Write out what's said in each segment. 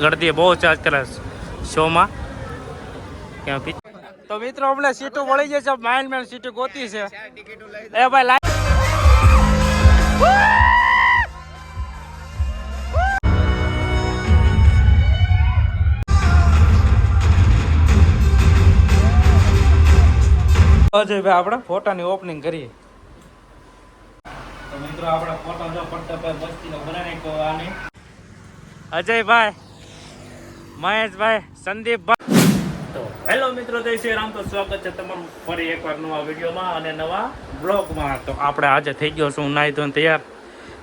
ગળદી બહુ ચાર્જ કરે શોમાં. તો મિત્રો અમને સીટો મળી જશે. માઇન્ડ મેન સીટો ગોતી છે. એ ભાઈ લાઈ અજયભાઈ આપણે ફોટાની ઓપનિંગ કરીએ. તો મિત્રો આપણે ફોટો જો પડતા ભાઈ મસ્તીનો બનાવી તો આની. અજયભાઈ મહેશભાઈ સંદીપભાઈ તો હેલો મિત્રો, જય શ્રી રામ. તો સ્વાગત છે તમારું ફરી એકવાર નવા વિડીયોમાં અને નવા બ્લોગમાં. તો આપણે આજે થઈ ગયો છું નાહી ધોઈને તૈયાર.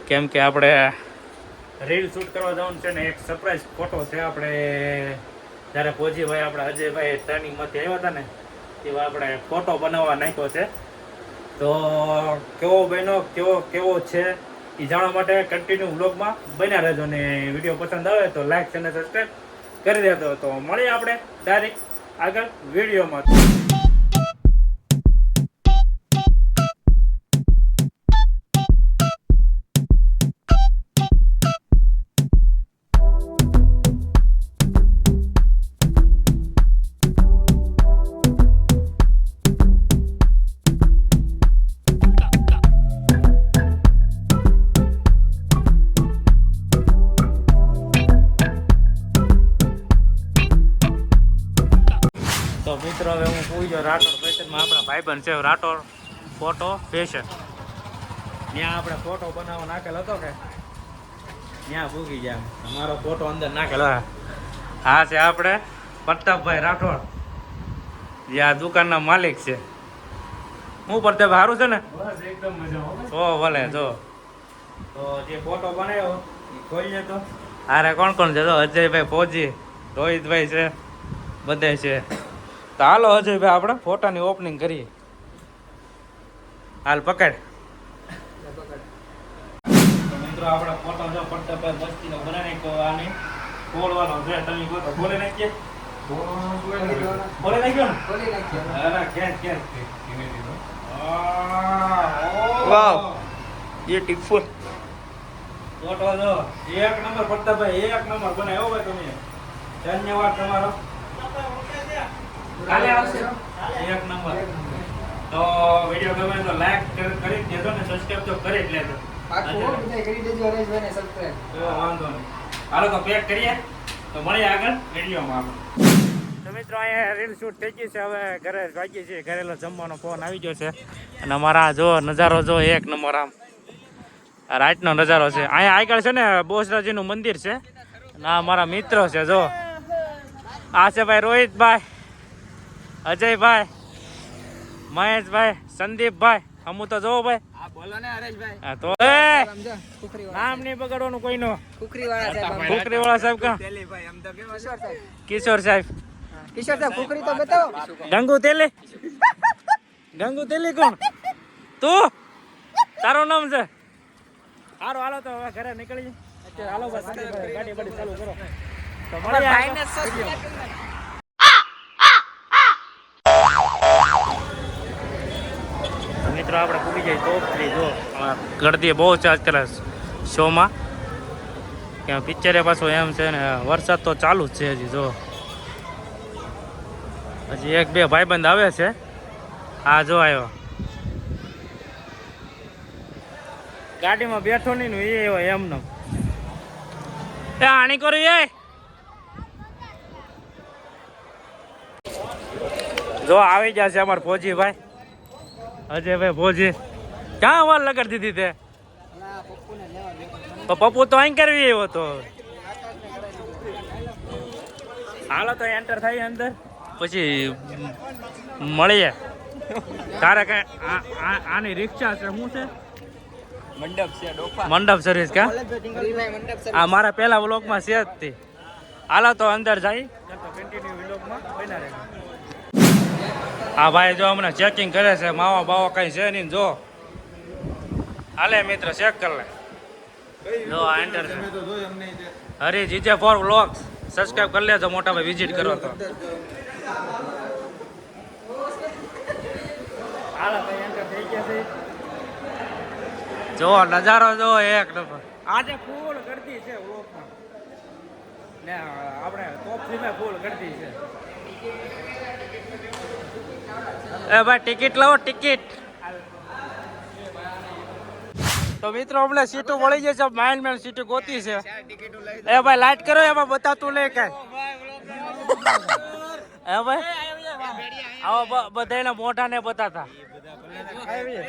કેમ કે આપણે રીલ શૂટ કરવા જવાનું છે ને, એક સરપ્રાઈઝ ફોટો છે. આપણે જ્યારે ભાઈ આપણે અજયભાઈ ટ્રેનિંગમાંથી આવ્યા હતા ને, એવા આપણે ફોટો બનાવવા નાખ્યો છે. તો કેવો બન્યો, કેવો કેવો છે, એ જાણવા માટે કન્ટિન્યુ વ્લોગમાં બન્યા રહેજો ને. વીડિયો પસંદ આવે તો લાઈક અને સબસ્ક્રાઈબ કરી દેતો હતો. મળીએ આપણે ડાયરેક્ટ આગળ વિડીયોમાં. હું રાઠોડ ફેશનમાં આપણા ભાઈબંધ છે. રાઠોડ ફોટો ફેશન ત્યાં આપણે ફોટો બનાવવા નાખેલ હતો કે? ત્યાં ભૂગી ગયા અમારો ફોટો અંદર નાખેલો હા છે આપણે. પ્રતાપભાઈ રાઠોડ. જે આ દુકાનના માલિક છે. હું પ્રતાપ સારું છે ને? એકદમ મજા ઓ ભલે જો. તો જે ફોટો બનાવ્યો એ ખોલીએ તો હારે કોણ કોણ છે? તો અજયભાઈ ફોજી રોહિતભાઈ છે. બધે છે. તો હાલો અજયભાઈ આપણે ફોટાની ઓપનિંગ કરીએ. હાલ પકડ. મિત્રો આપણે ફોટો જો પડતા મસ્તીનો બનાવી તો આને ખોલવાનો છે. તમે કહો તો ખોલી નાખીએ? ખોલી નાખ્યો ને? અરે ખેંચ ખેંચ ધીમે ધીમે. વાવ. બ્યુટીફુલ ફોટો જો. એક નંબર પ્રતાપભાઈ એક નંબર બનાવ્યો ભાઈ તમે. ધન્યવાદ તમારો. કાલે આવશે. એક નંબર. તો વીડિયો ગમે તો લાઈક કરી દેજો ને સબસ્ક્રાઇબ તો કરી જ લેજો. તો વાંધો નહીં. હાલો તો પેક કરીએ. તો મળીએ આગળ વિડીયોમાં આપણે. મિત્રો અહીંયા રીલ શૂટ થઈ ગઈ છે. હવે ઘરે વાગી છે. ઘરેલો જમવાનો ફોન આવી ગયો છે. અને અમારા જો નજારો જો એક નંબર આમ. આ રાતનો નજારો છે. અહીંયા આગળ છે ને બોસરાજીનું મંદિર છે. અને આ મારા મિત્રો છે જો. આ છે ભાઈ રોહિતભાઈ. અજયભાઈ મહેશભાઈ સંદીપભાઈ અમુ તો જોવો ભાઈ. હા તો એ! નામ નહીં બગાડવાનું કોઈનું. ખુખરી વાળા સાહેબ ખોખરી વાળા સાહેબ કા? કિશોર સાહેબ. કિશોર સાહેબ. કિશોર સાહેબ ખુખરી તો બતાવો. ગંગુ તેલી. ગંગુ તેલી કોણ? તું? તારું નામ છે? સારું હાલો તો હવે ઘરે નીકળી હાલો બસ ગાડી બાડી ચાલુ કરો. તો મળીએ મિત્રો, આપણે પૂરી જાય તો થ્રી જો ગળદી બહુ છે અત્યારે શોમાં ત્યાં પિક્ચરે પાછું એમ છે ને, વરસાદ તો ચાલુ જ છે હજી, જો. હજી એક બે ભાઈબંધ આવે છે. આ જો આવ્યો ગાડીમાં બેઠો નહીં ને એ એવો એમનો. એ આણી કર્યું એ. જો, આવી છે અમાર ફોજી ભાઈ અજયભાઈ ભોજી ક્યાં વાર લગાડી દીધી તે? તો પપ્પુ તો અહીં કરવી એવો તો. હાલો તો એન્ટર થાય અંદર. પછી મળીએ. તારે કઈ આની રિક્ષા છે શું છે? મંડપ છે મંડપ સર્વિસ કા? આ મારા પહેલા વ્લોગમાં છે જ તે. હાલો તો અંદર જાય. કન્ટિન્યુ વ્લોગમાં બન્યા. આ ભાઈ જો હમણાં ચેકિંગ કરે છે, માવા બાવા કઈ છે નહીં જો. હાલે મિત્ર ચેક કર લે. જો આ એન્ટર છે. Hari GJ four vlogs subscribe કરી લેજો, મોટા ભાઈ વિઝિટ કરો તો. જો, નજારો જો એક નંબર. આજે ફૂલ કરતી છે ને, આપણે ટોપ થ્રીમાં ફૂલ કરતી છે. એ ભાઈ ટિકિટ લાવો ટિકિટ તો મિત્રો અમને સીટો મળી છે. માઇન મેન સીટો ગોતી છે. એ ભાઈ લાઈટ કરો એમાં બતાવતું નહીં કાંઈ. એ ભાઈ? આવો બધાને મોઢા ને બતાતા.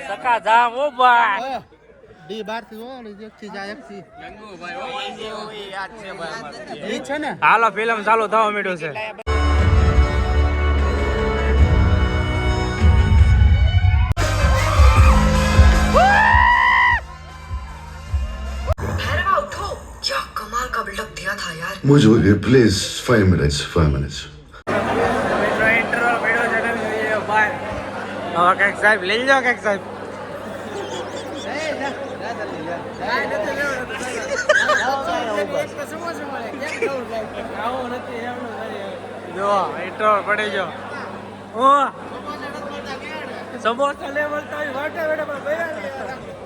સકા જામ ઓ ભાઈ. ડી બારથી હો ને એક થી જાય એક થી યાદ છે ભાઈ ઈ છે ને હાલો ફિલ્મ ચાલુ થવા માંડ્યું છે. ઇન્ટરવલ પડ્યો ફાઈવ ને ફાઈવ હવે કંઈક સાહેબ લઈ જાઓ કંઈક સાહેબ જો પડી હું સમોસા લે મળતા વાટે પણ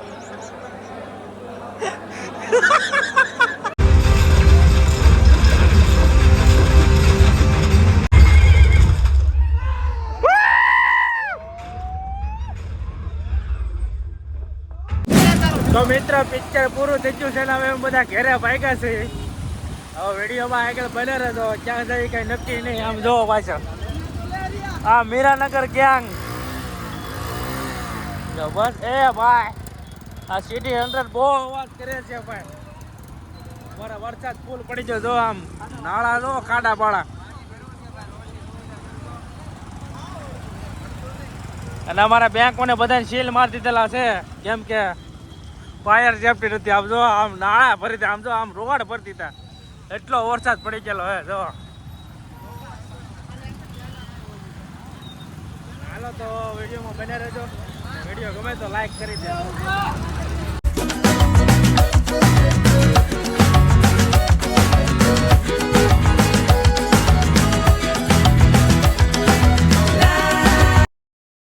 મિત્ર પિક્ચર પૂરું થઈ ગયું છે ને હવે બધા ઘેરે ભાગ્યા છે. હવે વિડીયોમાં આગળ બને રહેતો ક્યાં જઈ કઈ નક્કી નહીં. આમ જોવો પાછળ આ મીરાનગર ગેંગ બસ, એ ભાઈ, આ સિટી હંડ્રેડ બહુ અવાજ કરે છે ભાઈ. મારા વરસાદ ફૂલ પડી ગયો, જો આમ. નાળા જો ખાડા પાડા. અને અમારા બેંકોને બધાને સીલ મારી દીધેલા છે. કેમ કે પાયર જેપટી નથી. આમ જો, આમ નાળા ભરી આમ જો, આમ રોવાડ ભરતી હતા એટલો વરસાદ પડી ગયેલો હવે જો. હાલો તો વિડીયોમાં બન્યા રહેજો. વીડિયો ગમે તો લાઈક કરી દેજો.